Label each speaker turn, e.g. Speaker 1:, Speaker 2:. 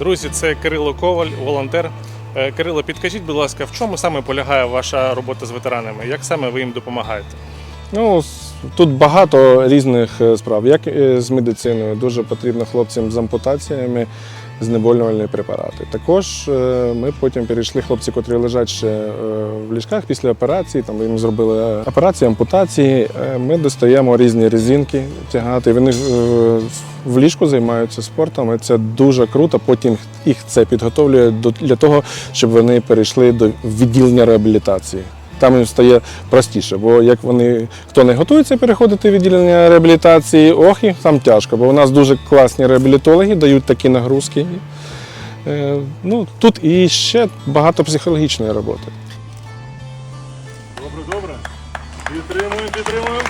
Speaker 1: Друзі, це Кирило Коваль, волонтер. Е, Кирило, підкажіть, будь ласка, в чому саме полягає ваша робота з ветеранами? Як саме ви їм допомагаєте?
Speaker 2: Ну, тут багато різних е, справ. Як е, з медициною, дуже потрібно хлопцям з ампутаціями знеболювальні препарати. Також е, ми потім перейшли хлопці, котрі лежать ще в ліжках після операції. Там їм зробили операції, ампутації. Ми достаємо різні резинки тягати. Вони в ліжку займаються спортом. І це дуже круто. Потім їх це підготовлює для того, щоб вони перейшли до відділення реабілітації. Там їм стає простіше, бо як вони хто не готується переходити в відділення реабілітації, ох, їм там тяжко, бо у нас дуже класні реабілітологи дають такі нагрузки. Е, ну, тут і ще багато психологічної роботи.
Speaker 1: Добре, добре. Підтримуємо, підтримуємо.